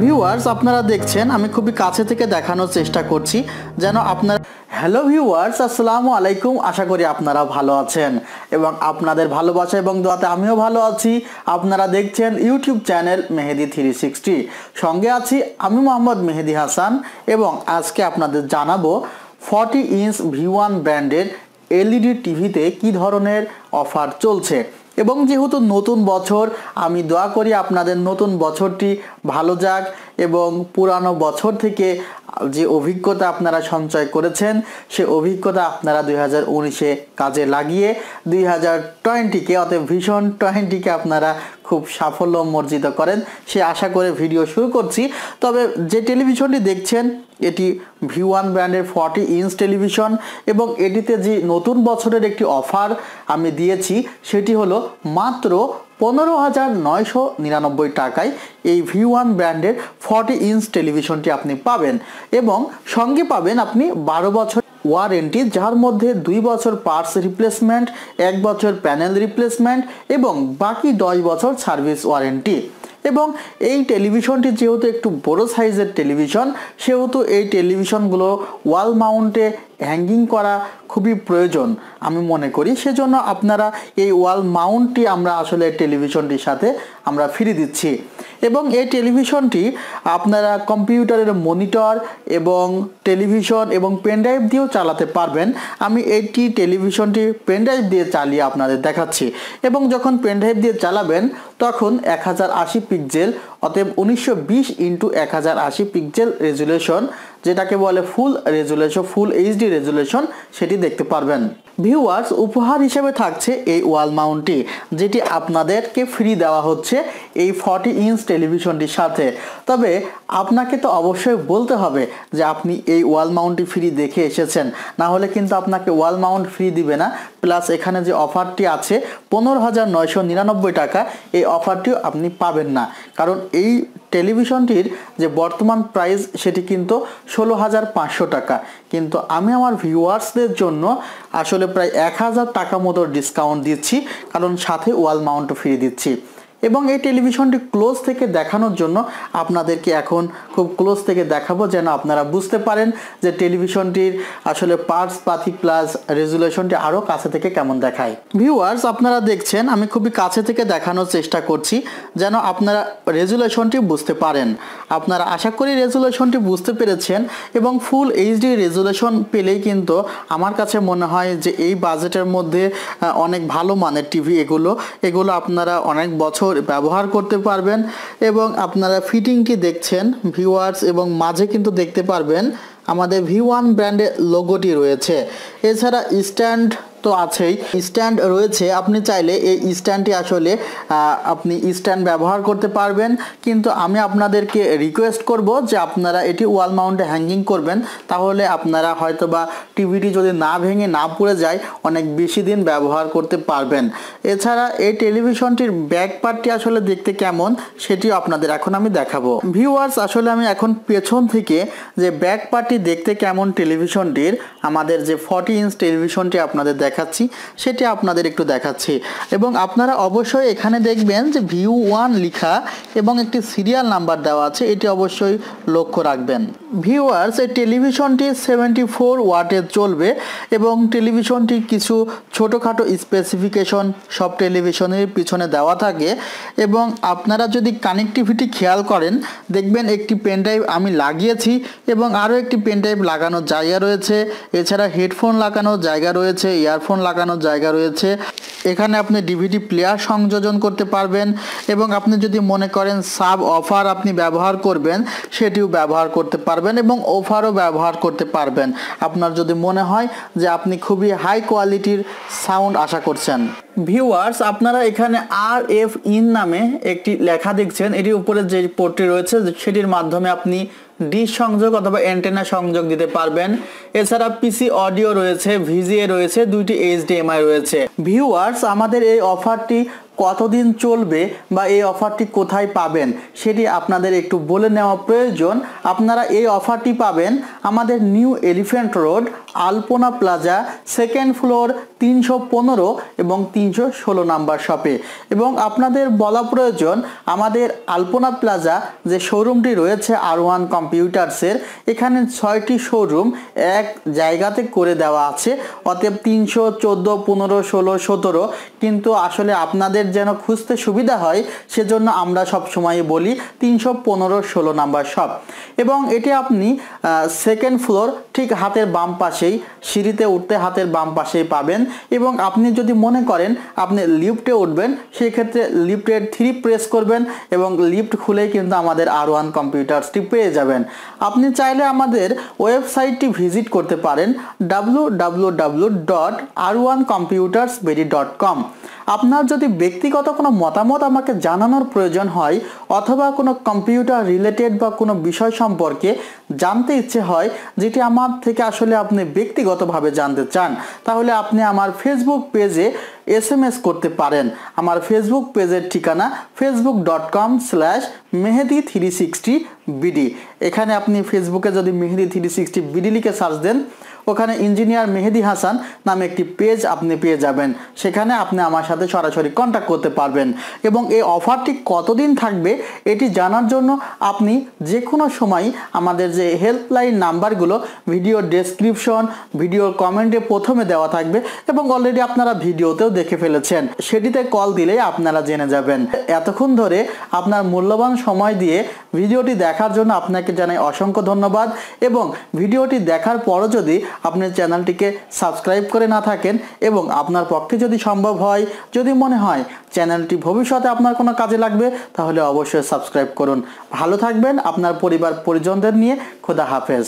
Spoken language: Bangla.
ভিউয়ার্স আপনারা দেখছেন, আমি খুবই কাছে থেকে দেখানোর চেষ্টা করছি, যেন আপনারা হ্যালো ভিউয়ার্স আসসালামু আলাইকুম, আশা করি আপনারা ভালো আছেন। এবং আপনাদের ভালোবাসা এবং দোয়াতে আমিও ভালো আছি। আপনারা দেখছেন YouTube channel Mehedi three sixty. সঙ্গে আছি আমি মোহাম্মদ মেহেদি হাসান, এবং আজকে আপনাদের জানাব ফর্টি ইঞ্চ ভি ওয়ান ব্র্যান্ডের এলইডি টিভিতে কি ধরনের অফার চলছে। এবং যেহেতু নতুন বছর, আমি দোয়া করি আপনাদের নতুন বছরটি ভালো যাক এবং পুরানো বছর থেকে যে অভিজ্ঞতা আপনারা সঞ্চয় করেছেন, সে অভিজ্ঞতা আপনারা দুই হাজার উনিশে কাজে লাগিয়ে দুই হাজার টোয়েন্টিকে, অতএব ভীষণ টোয়েন্টিকে আপনারা খুব সাফল্য মর্জিত করেন। সে আশা করে ভিডিও শুরু করছি। তবে যে টেলিভিশনটি দেখছেন, এটি ভি ওয়ান ব্র্যান্ডের ফর্টি ইঞ্চ টেলিভিশন এবং এটিতে যে নতুন বছরের একটি অফার আমি দিয়েছি, সেটি হলো মাত্র পনেরো হাজার নয়শো নিরানব্বই টাকায় এই ভি ওয়ান ব্র্যান্ডের ফর্টি ইঞ্চ টেলিভিশনটি আপনি পাবেন এবং সঙ্গে পাবেন আপনি বারো বছর ওয়ারেন্টি যার মধ্যে দুই বছর পার্টস রিপ্লেসমেন্ট এক বছর প্যানেল রিপ্লেসমেন্ট এবং বাকি দশ বছর সার্ভিস ওয়ারেন্টি এবং এই টেলিভিশনটি যেহেতু একটু বড় সাইজের টেলিভিশন সেহেতু এই টেলিভিশনগুলো ওয়াল মাউন্টে হ্যাঙ্গিং করা খুবই প্রয়োজন আমি মনে করি। সেজন্য আপনারা এই ওয়াল মাউন্টটি আমরা আসলে টেলিভিশনটির সাথে আমরা ফিরে দিচ্ছি। এবং এই টেলিভিশনটি আপনারা কম্পিউটারের মনিটর এবং টেলিভিশন এবং পেনড্রাইভ দিয়েও চালাতে পারবেন। আমি এইটি টেলিভিশনটি পেনড্রাইভ দিয়ে চালিয়ে আপনাদের দেখাচ্ছি। এবং যখন পেনড্রাইভ দিয়ে চালাবেন তখন এক হাজার আশি পিক্সেল অতএব উনিশশো বিশ ইন্টু এক হাজার আশি পিক্সেল রেজুলেশন যেটাকে বলে full resolution full HD resolution সেটি দেখতে পারবেন। ভিউয়ার্স উপহার হিসেবে থাকছে এই ওয়াল মাউন্টটি, যেটি আপনাদেরকে ফ্রি দেওয়া হচ্ছে এই ফর্টি ইঞ্চ টেলিভিশনটির সাথে। তবে আপনাকে তো অবশ্যই বলতে হবে যে আপনি এই ওয়াল মাউন্টটি ফ্রি দেখে এসেছেন। না হলে কিন্তু আপনাকে ওয়াল মাউন্ট ফ্রি দিবে না। প্লাস এখানে যে অফারটি আছে, পনেরো হাজার নয়শো নিরানব্বই টাকা, এই অফারটিও আপনি পাবেন না। কারণ এই টেলিভিশনটির যে বর্তমান প্রাইস, সেটি কিন্তু ষোলো হাজার পাঁচশো টাকা। কিন্তু আমি আমার ভিউয়ার্সদের জন্য আসলে প্রায় এক হাজার টাকা মতো ডিসকাউন্ট দিচ্ছি, কারণ সাথে ওয়াল মাউন্টও ফ্রি দিচ্ছি। এবং এই টেলিভিশনটি ক্লোজ থেকে দেখানোর জন্য আপনাদেরকে এখন খুব ক্লোজ থেকে দেখাবো যেন আপনারা বুঝতে পারেন যে টেলিভিশনটির আসলে পার্টস পাতি প্লাস রেজুলেশনটি আরও কাছে থেকে কেমন দেখায়। ভিউয়ার্স আপনারা দেখছেন, আমি খুবই কাছে থেকে দেখানোর চেষ্টা করছি যেন আপনারা রেজুলেশনটি বুঝতে পারেন। আপনারা আশা করি রেজুলেশনটি বুঝতে পেরেছেন এবং ফুল এইচডি রেজুলেশন পেলেই কিন্তু আমার কাছে মনে হয় যে এই বাজেটের মধ্যে অনেক ভালো মানের টিভি এগুলো এগুলো আপনারা অনেক বছর ব্যবহার করতে পারবেন এবং আপনারা ফিটিংটি দেখছেন ভিওয়ার্স এবং মাঝে কিন্তু দেখতে পারবেন, আমাদের ভি ওয়ান ব্র্যান্ডের লোগোটি রয়েছে। এছাড়া স্ট্যান্ড তো আছেই। স্ট্যান্ড রয়েছে। আপনি চাইলে এই স্ট্যান্ডটি আসলে আপনি স্ট্যান্ড ব্যবহার করতে পারবেন। কিন্তু আমি আপনাদেরকে রিকোয়েস্ট করব যে আপনারা এটি ওয়াল মাউন্টে হ্যাঙ্গিং করবেন। তাহলে আপনারা হয়তো বা টিভিটি যদি না ভেঙে না পড়ে যায়, অনেক বেশি দিন ব্যবহার করতে পারবেন। এছাড়া এই টেলিভিশনটির ব্যাক পার্টটি আসলে দেখতে কেমন, সেটিও আপনাদের এখন আমি দেখাবো। ভিউয়ার্স আসলে আমি এখন পেছন থেকে যে ব্যাক পার্টটি দেখতে কেমন টেলিভিশনটির আমাদের যে ফর্টি ইঞ্চ টেলিভিশনটি আপনাদের দেখ দেখাচ্ছি, সেটি আপনাদের একটু দেখাচ্ছি। এবং আপনারা অবশ্যই এখানে দেখবেন যে ভিউ ওয়ান লিখা এবং একটি সিরিয়াল নাম্বার দেওয়া আছে, এটি অবশ্যই লক্ষ্য রাখবেন। ভিউয়ার্স এই টেলিভিশনটি সেভেন্টি ফোর ওয়াটে চলবে এবং টেলিভিশনটি কিছু ছোটোখাটো স্পেসিফিকেশন সব টেলিভিশনের পিছনে দেওয়া থাকে। এবং আপনারা যদি কানেকটিভিটি খেয়াল করেন, দেখবেন একটি পেনড্রাইভ আমি লাগিয়েছি এবং আরও একটি পেনড্রাইভ লাগানোর জায়গা রয়েছে। এছাড়া হেডফোন লাগানোর জায়গা রয়েছে ইয়ারফোন লাগানোর জায়গা রয়েছে। এখানে আপনি ডিভিডি প্লেয়ার সংযোজন করতে পারবেন এবং আপনি যদি মনে করেন সাব অফার আপনি ব্যবহার করবেন, সেটিও ব্যবহার করতে পারবেন এবং অফারও ব্যবহার করতে পারবেন। আপনার যদি মনে হয় যে আপনি খুবই হাই কোয়ালিটির সাউন্ড আশা করছেন। ভিউয়ার্স আপনারা এখানে আর এফ ইন নামে একটি লেখা দেখছেন। এটির উপরে যে পোর্টটি রয়েছে, সেটির মাধ্যমে আপনি ডিশ সংযোগ অথবা অ্যান্টেনা সংযোগ দিতে পারবেন। এছাড়া পিসি অডিও রয়েছে ভিজিএ রয়েছে, দুইটি এইচডিএমআই রয়েছে। ভিউয়ার্স আমাদের এই অফারটি কতদিন চলবে বা এই অফারটি কোথায় পাবেন সেটি আপনাদের একটু বলে নেওয়া প্রয়োজন। আপনারা এই অফারটি পাবেন আমাদের new elephant road, Alpana plaza, second floor, তিনশো পনেরো এবং তিনশো ষোলো নাম্বার শপে। এবং আপনাদের বলা প্রয়োজন, আমাদের আলপনা প্লাজা যে শোরুমটি রয়েছে আর ওয়ান কম্পিউটার্সের, এখানে ছয়টি শোরুম এক জায়গাতে করে দেওয়া আছে। অতএব তিনশো চোদ্দ, পনেরো, ষোলো, সতেরো কিন্তু আসলে আপনাদের যেন খুঁজতে সুবিধা হয়, সেজন্য আমরা সব সময় বলি তিনশো পনেরো ষোলো নাম্বার শপ। এবং এটি আপনি সেকেন্ড ফ্লোর ঠিক হাতের বাম পাশেই, সিঁড়িতে উঠতে হাতের বাম পাশেই পাবেন। এবং আপনি যদি মনে করেন আপনি লিফটে উঠবেন, সেক্ষেত্রে লিফটের থ্রি প্রেস করবেন এবং লিফট খুলেই কিন্তু আমাদের আর ওয়ান কম্পিউটার্সটি পেয়ে যাবেন। আপনি চাইলে আমাদের ওয়েবসাইটটি ভিজিট করতে পারেন W W W dot R one computers BD dot com আপনার যদি ব্যক্তিগত কোনো মতামত আমাকে জানানোর প্রয়োজন হয় অথবা কোনো কম্পিউটার রিলেটেড বা কোনো বিষয় সম্পর্কে জানতে ইচ্ছে হয়, যেটি আমার থেকে আসলে আপনি ব্যক্তিগতভাবে জানতে চান, তাহলে আপনি আমার ফেসবুক পেজে এস এম এস করতে পারেন। আমার ফেসবুক পেজের ঠিকানা Facebook dot com slash Mehedi three sixty BD এখানে আপনি ফেসবুকে যদি মেহেদি থ্রি সিক্সটি বিডি লিখে সার্চ দেন ওখানে ইঞ্জিনিয়ার মেহেদি হাসান নামে একটি পেজ আপনি পেয়ে যাবেন। সেখানে আপনি আমার সাথে সরাসরি কন্ট্যাক্ট করতে পারবেন। এবং এই অফারটি কতদিন থাকবে এটি জানার জন্য আপনি যে কোনো সময় আমাদের যে হেল্পলাইন নাম্বারগুলো ভিডিও ডেসক্রিপশন ভিডিও কমেন্টে প্রথমে দেওয়া থাকবে এবং অলরেডি আপনারা ভিডিওতেও দেখে ফেলেছেন। সেটিতে কল দিলেই আপনারা জেনে যাবেন। এতক্ষণ ধরে আপনার মূল্যবান সময় দিয়ে ভিডিওটি দেখার জন্য আপনাকে জানাই অসংখ্য ধন্যবাদ এবং ভিডিওটি দেখার পরও যদি আপনি চ্যানেলটিকে সাবস্ক্রাইব করে না থাকেন এবং আপনার পক্ষে যদি সম্ভব হয়, যদি মনে হয় চ্যানেলটি ভবিষ্যতে আপনার কোনো কাজে লাগবে, তাহলে অবশ্যই সাবস্ক্রাইব করুন। ভালো থাকবেন, আপনার পরিবার পরিজনদের নিয়ে। খোদা হাফেজ।